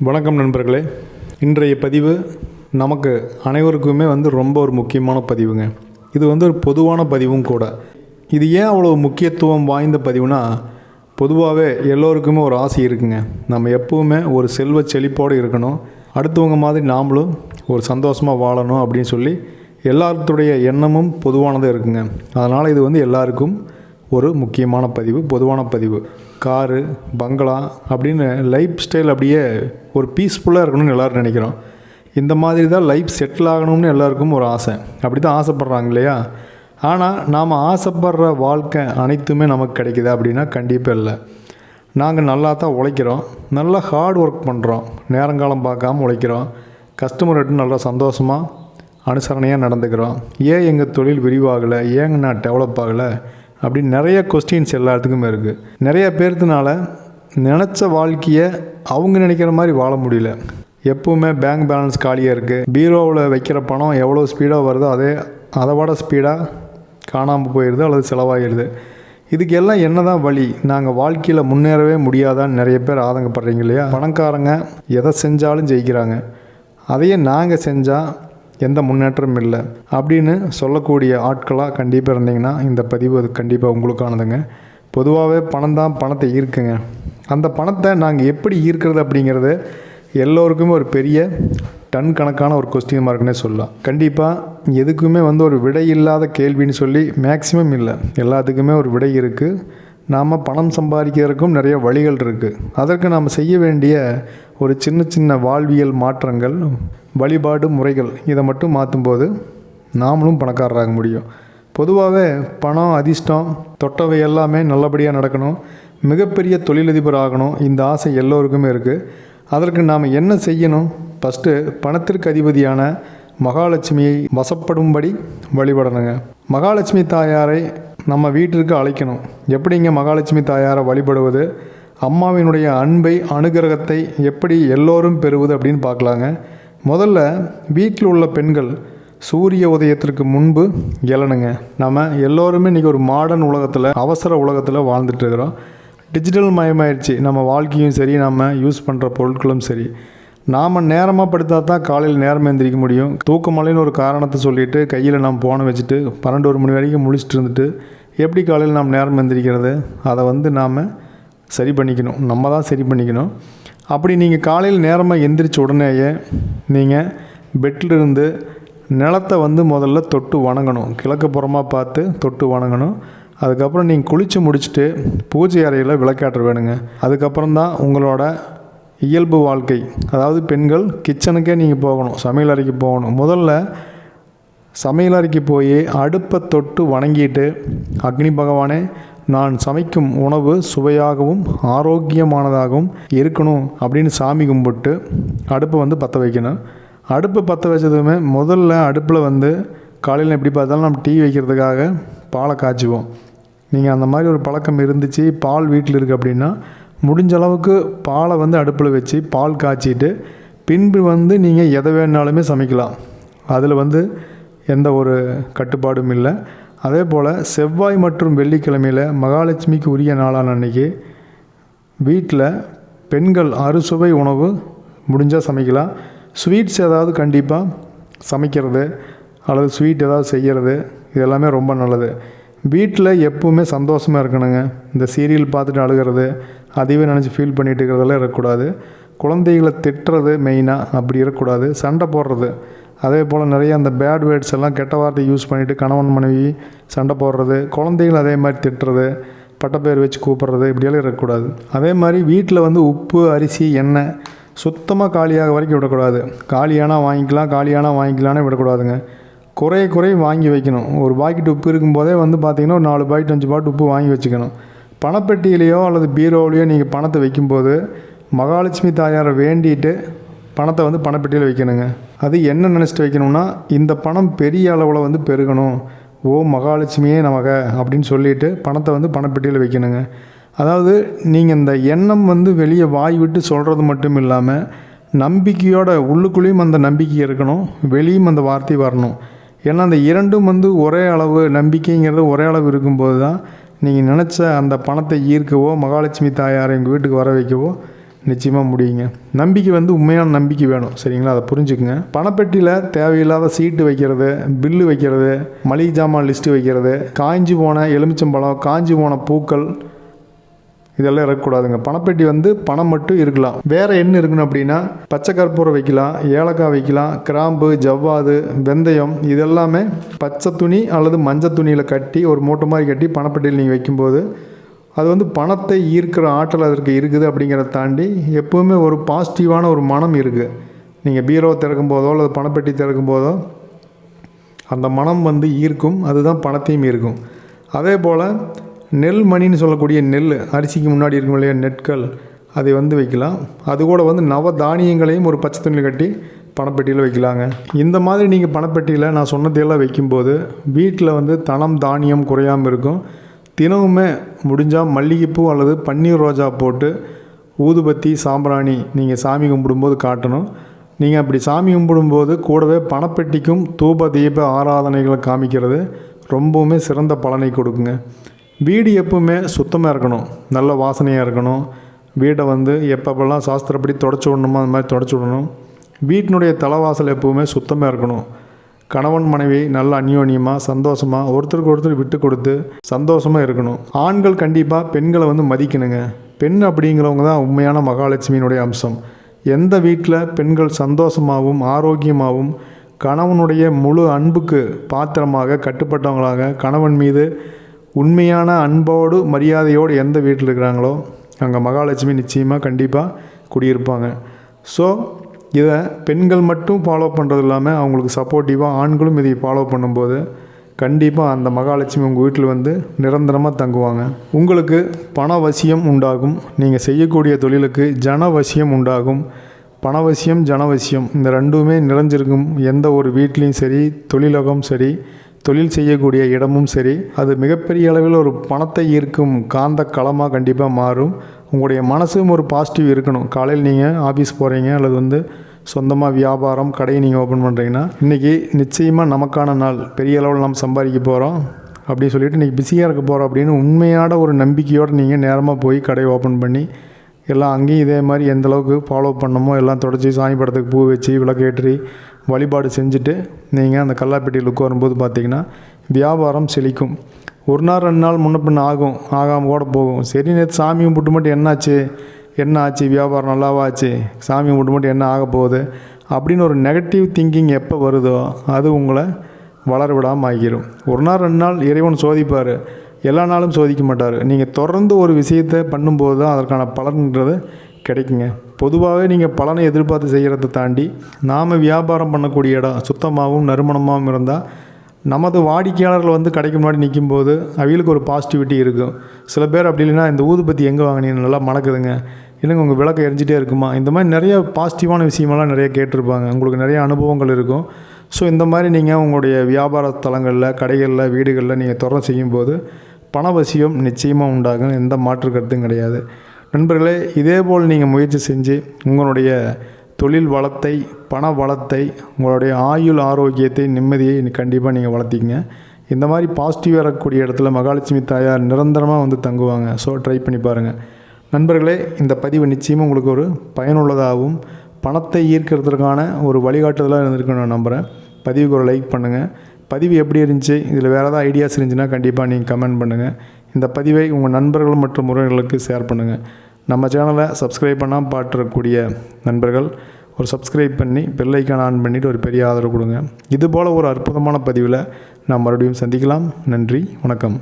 வணக்கம் நண்பர்களே. இன்றைய பதிவு நமக்கு அனைவருக்குமே வந்து ரொம்ப ஒரு முக்கியமான பதிவுங்க. இது வந்து ஒரு பொதுவான பதிவும் கூட. இது ஏன் அவ்வளோ முக்கியத்துவம் வாய்ந்த பதிவுனா பொதுவாகவே எல்லோருக்குமே ஒரு ஆசை இருக்குங்க. நம்ம எப்போவுமே ஒரு செல்வ செழிப்போடு இருக்கணும். அடுத்தவங்க மாதிரி நாமளும் ஒரு சந்தோஷமாக வாழணும் அப்படின்னு சொல்லி எல்லாத்துடைய எண்ணமும் பொதுவானதாக இருக்குங்க. அதனால் இது வந்து எல்லாருக்கும் ஒரு முக்கியமான பதிவு பொதுவான பதிவு. காரு பங்களா அப்படின்னு லைஃப் ஸ்டைல் அப்படியே ஒரு பீஸ்ஃபுல்லாக இருக்கணும்னு எல்லோரும் நினைக்கிறோம். இந்த மாதிரி தான் லைஃப் செட்டில் ஆகணும்னு எல்லாருக்கும் ஒரு ஆசை. அப்படி தான் ஆசைப்பட்றாங்க இல்லையா? ஆனால் நாம் ஆசைப்படுற வாழ்க்கை அனைத்துமே நமக்கு கிடைக்குதா அப்படின்னா கண்டிப்பாக இல்லை. நாங்கள் நல்லா தான் உழைக்கிறோம். நல்லா ஹார்ட் ஒர்க் பண்ணுறோம் நேரங்காலம் பார்க்காம உழைக்கிறோம். கஸ்டமர்கிட்ட நல்லா சந்தோஷமாக அனுசரணையாக நடந்துக்கிறோம். ஏன் எங்கள் தொழில் விரிவாகலை? ஏங்க நான் டெவலப் ஆகலை? அப்படின்னு நிறைய கொஸ்டின்ஸ் எல்லாத்துக்குமே இருக்குது நிறைய பேர்த்துனால நினச்ச வாழ்க்கையை அவங்க நினைக்கிற மாதிரி வாழ முடியல. எப்போவுமே பேங்க் பேலன்ஸ் காலியாக இருக்குது பீரோவில் வைக்கிற பணம் எவ்வளோ ஸ்பீடாக வருதோ அதே அதை விட ஸ்பீடாக காணாமல் போயிடுது அல்லது செலவாகிடுது இதுக்கு எல்லாம் என்ன தான் வழி? நாங்கள் வாழ்க்கையில் முன்னேறவே முடியாதான்னு நிறைய பேர் ஆதங்கப்படுறீங்க இல்லையா? பணக்காரங்க எதை செஞ்சாலும் ஜெயிக்கிறாங்க. அதையே நாங்கள் செஞ்சால் எந்த முன்னேற்றமும் இல்லை. அப்படின்னு சொல்லக்கூடிய ஆட்களாக கண்டிப்பாக இருந்தீங்கன்னா இந்த பதிவு அது கண்டிப்பாக உங்களுக்கானதுங்க. பொதுவாகவே பணம் தான் பணத்தை ஈர்க்குங்க. அந்த பணத்தை நாங்கள் எப்படி ஈர்க்கிறது அப்படிங்கிறது எல்லோருக்குமே ஒரு பெரிய டன் கணக்கான ஒரு கொஸ்டின் மார்க்னே சொல்லலாம். கண்டிப்பாக எதுக்குமே வந்து ஒரு விடை இல்லாத கேள்வின்னு சொல்லி மேக்சிமம் இல்லை. எல்லாத்துக்குமே ஒரு விடை இருக்குது நாம் பணம் சம்பாதிக்கிறதுக்கும் நிறைய வழிகள் இருக்குது அதற்கு நாம் செய்ய வேண்டிய ஒரு சின்ன சின்ன வாழ்வியல் மாற்றங்கள் வழிபாடு முறைகள் இதை மட்டும் மாற்றும்போது நாமளும் பணக்காரராக முடியும். பொதுவாகவே பணம் அதிர்ஷ்டம் தொட்டவை எல்லாமே நல்லபடியாக நடக்கணும். மிகப்பெரிய தொழிலதிபர் ஆகணும். இந்த ஆசை எல்லோருக்குமே இருக்குது அதற்கு நாம் என்ன செய்யணும்? ஃபஸ்ட்டு பணத்திற்கு அதிபதியான மகாலட்சுமியை வசப்படும்படி வழிபடணுங்க. மகாலட்சுமி தாயாரை நம்ம வீட்டிற்கு அழைக்கணும். எப்படிங்க மகாலட்சுமி தாயாரை வழிபடுவது? அம்மாவினுடைய அன்பை அனுகிரகத்தை எப்படி எல்லோரும் பெறுவது அப்படின்னு பார்க்கலாங்க. முதல்ல வீட்டில் உள்ள பெண்கள் சூரிய உதயத்திற்கு முன்பு எழணுங்க. நம்ம எல்லோருமே இன்றைக்கி ஒரு மாடர்ன் உலகத்தில் அவசர உலகத்தில் வாழ்ந்துட்டு இருக்கிறோம். டிஜிட்டல் மயமாயிடுச்சு நம்ம வாழ்க்கையும் சரி நம்ம யூஸ் பண்ணுற பொருட்களும் சரி. நாம் நேரமாக படுத்தா தான் காலையில் நேரம் எந்திரிக்க முடியும். தூக்கமலைன்னு ஒரு காரணத்தை சொல்லிவிட்டு கையில் நம்ம போனை வச்சுட்டு பன்னெண்டு ஒரு மணி வரைக்கும் முழிச்சிட்டு இருந்துட்டு எப்படி காலையில் நாம் நேரம் எந்திரிக்கிறது? அதை வந்து நாம் சரி பண்ணிக்கணும். நம்ம தான் சரி பண்ணிக்கணும். அப்படி நீங்கள் காலையில் நேரமாக எந்திரிச்ச உடனேயே நீங்கள் பெட்டில் இருந்து நிலத்தை வந்து முதல்ல தொட்டு வணங்கணும். கிழக்கு புறமாக பார்த்து தொட்டு வணங்கணும். அதுக்கப்புறம் நீங்கள் குளித்து முடிச்சுட்டு பூஜை அறையில் விளக்காற்ற வேணுங்க. அதுக்கப்புறம் தான் உங்களோட இயல்பு வாழ்க்கை. அதாவது பெண்கள் கிச்சனுக்கே நீங்கள் போகணும். சமையல் அறைக்கு போகணும். முதல்ல சமையலறைக்கு போய் அடுப்பை தொட்டு வணங்கிட்டு அக்னி பகவானே நான் சமைக்கும் உணவு சுவையாகவும் ஆரோக்கியமானதாகவும் இருக்கணும் அப்படின்னு சாமி கும்பிட்டு அடுப்பை வந்து பற்ற வைக்கணும். அடுப்பை பற்ற வச்சதுமே முதல்ல அடுப்பில் வந்து காலையில் எப்படி பார்த்தாலும் நம்ம டீ வைக்கிறதுக்காக பாலை காய்ச்சுவோம். நீங்கள் அந்த மாதிரி ஒரு பழக்கம் இருந்துச்சு பால் வீட்டில் இருக்குது அப்படின்னா முடிஞ்ச அளவுக்கு பாலை வந்து அடுப்பில் வச்சு பால் காய்ச்சிட்டு பின்பு வந்து நீங்கள் எதை வேணாலுமே சமைக்கலாம். அதில் வந்து எந்த ஒரு கட்டுப்பாடும் இல்லை. அதே போல் செவ்வாய் மற்றும் வெள்ளிக்கிழமையில் மகாலட்சுமிக்கு உரிய நாளான அன்னைக்கு வீட்டில் பெண்கள் அறுசுவை உணவு முடிஞ்சால் சமைக்கலாம். ஸ்வீட்ஸ் ஏதாவது கண்டிப்பாக சமைக்கிறது அல்லது ஸ்வீட் ஏதாவது செய்கிறது இது எல்லாமே ரொம்ப நல்லது. வீட்டில் எப்பவுமே சந்தோஷமாக இருக்கணுங்க. இந்த சீரியல் பார்த்துட்டு அழுகிறது அதையே நினச்சி ஃபீல் பண்ணிகிட்டு இருக்கிறதெல்லாம் இருக்கக்கூடாது. குழந்தைகளை திட்டுறது மெயினாக அப்படி இருக்கக்கூடாது. சண்டை போடுறது. அதே போல் நிறைய அந்த பேட் வேர்ட்ஸ் எல்லாம் கெட்ட வார்த்தை யூஸ் பண்ணிவிட்டு கணவன் மனைவி சண்டை போடுறது. குழந்தைகள் அதே மாதிரி திட்டுறது. பட்டப்பேர் வச்சு கூப்பிட்றது. இப்படியெல்லாம் இருக்கக்கூடாது. அதே மாதிரி வீட்டில் வந்து உப்பு அரிசி எண்ணெய் சுத்தமாக காலியாக வரைக்கும் விடக்கூடாது. காலியானா வாங்கிக்கலாம் காலியானா வாங்கிக்கலான்னு விடக்கூடாதுங்க. குறைய குறை வாங்கி வைக்கணும். ஒரு பாக்கெட் உப்பு இருக்கும்போதே வந்து பார்த்திங்கன்னா ஒரு நாலு பாக்கெட் அஞ்சு பாக்கெட் உப்பு வாங்கி வச்சுக்கணும். பணப்பெட்டியிலையோ அல்லது பீரோவிலையோ நீங்கள் பணத்தை வைக்கும்போது மகாலட்சுமி தாயாரை வேண்டிட்டு பணத்தை வந்து பணப்பெட்டியில் வைக்கணுங்க. அது என்ன நினச்சிட்டு வைக்கணும்னா இந்த பணம் பெரிய அளவில் வந்து பெருகணும். ஓ மகாலட்சுமியே நமக அப்படின்னு சொல்லிட்டு பணத்தை வந்து பணப்பெட்டியில் வைக்கணுங்க. அதாவது நீங்கள் இந்த எண்ணம் வந்து வெளியே வாய் விட்டு சொல்கிறது மட்டும் இல்லாமல் நம்பிக்கையோட உள்ளுக்குள்ளேயும் அந்த நம்பிக்கை இருக்கணும் வெளியும் அந்த வார்த்தை வரணும். ஏன்னா அந்த இரண்டும் வந்து ஒரே அளவு நம்பிக்கைங்கிறது ஒரே அளவு இருக்கும்போது தான் நீங்கள் நினச்ச அந்த பணத்தை ஈர்க்கவோ மகாலட்சுமி தாயாரை எங்கள் வீட்டுக்கு வர வைக்கவோ நிச்சயமாக முடியுங்க. நம்பிக்கை வந்து உண்மையான நம்பிக்கை வேணும். சரிங்களா? அதை புரிஞ்சுக்குங்க. பணப்பெட்டியில் தேவையில்லாத சீட்டு வைக்கிறது பில்லு வைக்கிறது மளிகை ஜாமான் லிஸ்ட்டு வைக்கிறது காஞ்சி போன எலுமிச்சம்பழம் காஞ்சி போன பூக்கள் இதெல்லாம் இருக்கக்கூடாதுங்க பணப்பெட்டி வந்து பணம் மட்டும் இருக்கலாம். வேறு என்ன இருக்கணும் அப்படின்னா பச்சை கற்பூரம் வைக்கலாம் ஏலக்காய் வைக்கலாம் கிராம்பு ஜவ்வாது வெந்தயம் இதெல்லாமே பச்சை துணி அல்லது மஞ்சள் துணியில் கட்டி ஒரு மூட்டை மாதிரி கட்டி பணப்பெட்டியில் நீங்கள் வைக்கும்போது அது வந்து பணத்தை ஈர்க்கிற ஆற்றல் அதற்கு இருக்குது அப்படிங்கிறத தாண்டி எப்போவுமே ஒரு பாசிட்டிவான ஒரு மனம் இருக்குது நீங்கள் பீரோ திறக்கும் போதோ அல்லது பணப்பெட்டி திறக்கும் போதோ அந்த மனம் வந்து ஈர்க்கும். அதுதான் பணத்தையும் ஈர்க்கும். அதே போல் நெல் மணின்னு சொல்லக்கூடிய நெல் அரிசிக்கு முன்னாடி இருக்கும் இல்லையா நெற்கள் அதை வந்து வைக்கலாம். அது கூட வந்து நவ தானியங்களையும் ஒரு பச்சை துணியில் கட்டி பணப்பெட்டியில் வைக்கலாங்க. இந்த மாதிரி நீங்கள் பணப்பெட்டியில் நான் சொன்னதையெல்லாம் வைக்கும்போது வீட்டில் வந்து தனம் தானியம் குறையாமல் இருக்கும். தினமுமே முடிஞ்சால் மல்லிகைப்பூ அல்லது பன்னீர் ரோஜா போட்டு ஊதுபத்தி சாம்பிராணி நீங்கள் சாமி கும்பிடும்போது காட்டணும். நீங்கள் அப்படி சாமி கும்பிடும்போது கூடவே பணப்பெட்டிக்கும் தூப தீப ஆராதனைகளை காமிக்கிறது. ரொம்பவுமே சிறந்த பலனை கொடுக்குங்க. வீடு எப்பவுமே சுத்தமாக இருக்கணும். நல்ல வாசனையாக இருக்கணும். வீடை வந்து எப்பப்பெல்லாம் சாஸ்திரப்படி தொடச்சி விடணுமோ அந்த மாதிரி தொடச்சி விடணும். வீட்டினுடைய தலைவாசல் எப்பவுமே சுத்தமாக இருக்கணும். கணவன் மனைவி நல்ல அந்யோன்யமாக சந்தோஷமாக ஒருத்தருக்கு ஒருத்தர் விட்டு கொடுத்து சந்தோஷமாக இருக்கணும். ஆண்கள் கண்டிப்பாக பெண்களை வந்து மதிக்கணுங்க. பெண் அப்படிங்கிறவங்க தான் உண்மையான மகாலட்சுமியினுடைய அம்சம். எந்த வீட்டில் பெண்கள் சந்தோஷமாகவும் ஆரோக்கியமாகவும் கணவனுடைய முழு அன்புக்கு பாத்திரமாக கட்டுப்பட்டவங்களாக கணவன் மீது உண்மையான அன்போடு மரியாதையோடு எந்த வீட்டில் இருக்கிறாங்களோ அங்கே மகாலட்சுமி நிச்சயமாக கண்டிப்பாக குடியிருப்பாங்க. ஸோ இதை பெண்கள் மட்டும் ஃபாலோ பண்ணுறது இல்லாமல் அவங்களுக்கு சப்போர்ட்டிவாக ஆண்களும் இதை ஃபாலோ பண்ணும்போது கண்டிப்பாக அந்த மகாலட்சுமி உங்கள் வீட்டில் வந்து நிரந்தரமாக தங்குவாங்க. உங்களுக்கு பணவசியம் உண்டாகும். நீங்கள் செய்யக்கூடிய தொழிலுக்கு ஜனவசியம் உண்டாகும். பணவசியம் ஜனவசியம் இந்த ரெண்டுமே நிறைஞ்சிருக்கும். எந்த ஒரு வீட்லேயும் சரி தொழிலகம் சரி தொழில் செய்யக்கூடிய இடமும் சரி அது மிகப்பெரிய அளவில் ஒரு பணத்தை ஈர்க்கும் காந்த களமாக கண்டிப்பாக மாறும். உங்களுடைய மனசும் ஒரு பாசிட்டிவ் இருக்கணும். காலையில் நீங்கள் ஆஃபீஸ் போகிறீங்க அல்லது வந்து சொந்தமாக வியாபாரம் கடையை நீங்கள் ஓப்பன் பண்ணுறீங்கன்னா இன்றைக்கி நிச்சயமாக நமக்கான நாள். பெரிய அளவில் நம்ம சம்பாதிக்க போகிறோம் அப்படின்னு சொல்லிட்டு இன்றைக்கி பிஸியாக இருக்க போகிறோம் அப்படின்னு உண்மையான ஒரு நம்பிக்கையோடு நீங்கள் நேரமாக போய் கடையை ஓப்பன் பண்ணி எல்லாம் அங்கேயும் இதே மாதிரி எந்த அளவுக்கு ஃபாலோ பண்ணணுமோ எல்லாம் தொடச்சி சாமி படத்துக்கு பூ வச்சு விளக்கேற்றி வழிபாடு செஞ்சுட்டு நீங்கள் அந்த கல்லாப்பெட்டியில் உட்காரும்போது பார்த்தீங்கன்னா வியாபாரம் செழிக்கும். ஒரு நாள் ரெண்டு நாள் முன்ன பின்ன ஆகும் ஆகாமல் கூட போகும். சரி நேற்று சாமி கும்பிட்டு மட்டும் என்னாச்சு என்ன ஆச்சு? வியாபாரம் நல்லாவா ஆச்சு? சாமி கும்பிட்டு மட்டும் என்ன ஆக போகுது? அப்படின்னு ஒரு நெகட்டிவ் திங்கிங் எப்போ வருதோ அது உங்களை வளர விடாமல் ஆகிரும். ஒரு நாள் ரெண்டு நாள் இறைவன் சோதிப்பார். எல்லா நாளும் சோதிக்க மாட்டார். நீங்கள் தொடர்ந்து ஒரு விஷயத்தை பண்ணும்போது தான் அதற்கான பலன்ன்றது கிடைக்குங்க. பொதுவாகவே நீங்கள் பலனை எதிர்பார்த்து செய்கிறத தாண்டி நாம் வியாபாரம் பண்ணக்கூடிய இடம் சுத்தமாகவும் நறுமணமாகவும் இருந்தால் நமது வாடிக்கையாளர்கள் வந்து கடைக்கு முன்னாடி நிற்கும்போது அவங்களுக்கு ஒரு பாசிட்டிவிட்டி இருக்கும். சில பேர் அப்படி இல்லைன்னா இந்த ஊதுபத்தி எங்கே வாங்கினீங்க? நல்லா மணக்குதுங்க. இல்லைங்க உங்கள் விளக்கு எரிஞ்சிட்டே இருக்குமா? இந்த மாதிரி நிறைய பாசிட்டிவான விஷயமெல்லாம் நிறைய கேட்டிருப்பாங்க. உங்களுக்கு நிறைய அனுபவங்கள் இருக்கும். ஸோ இந்த மாதிரி நீங்கள் உங்களுடைய வியாபார தலங்களில் கடைகளில் வீடுகளில் நீங்கள் தொடர்ந்து செய்யும்போது பணவசியம் நிச்சயமாக உண்டாகும். எந்த மாற்று கருத்தும் கிடையாது. நண்பர்களே இதே போல் நீங்கள் முயற்சி செஞ்சு உங்களுடைய தொழில் வளத்தை பண வளத்தை உங்களுடைய ஆயுள் ஆரோக்கியத்தை நிம்மதியை கண்டிப்பாக நீங்கள் வளர்த்திக்கங்க. இந்த மாதிரி பாசிட்டிவாக இருக்கக்கூடிய இடத்துல மகாலட்சுமி தாயார் நிரந்தரமாக வந்து தங்குவாங்க. ஸோ ட்ரை பண்ணி பாருங்கள் நண்பர்களே இந்த பதிவு நிச்சயமாக உங்களுக்கு ஒரு பயனுள்ளதாகவும் பணத்தை ஈர்க்கிறதுக்கான ஒரு வழிகாட்டுதலாக இருந்திருக்குன்னு நான் நம்புகிறேன் பதிவுக்கு ஒரு லைக் பண்ணுங்கள் பதிவு எப்படி இருந்துச்சு? இதில் வேறு ஏதாவது ஐடியாஸ் இருந்துச்சுன்னா கண்டிப்பாக நீங்கள் கமெண்ட் பண்ணுங்கள் இந்த பதிவை உங்கள் நண்பர்கள் மற்றும் உறவினர்களுக்கு ஷேர் பண்ணுங்கள் நம்ம சேனலை சப்ஸ்கிரைப் பண்ணால் பாட்டுறக்கூடிய நண்பர்கள் ஒரு சப்ஸ்கிரைப் பண்ணி பெல்லைக்கான் ஆன் பண்ணிவிட்டு ஒரு பெரிய ஆதரவு கொடுங்க. இதுபோல் ஒரு அற்புதமான பதிவில் நாம் மறுபடியும் சந்திக்கலாம். நன்றி வணக்கம்.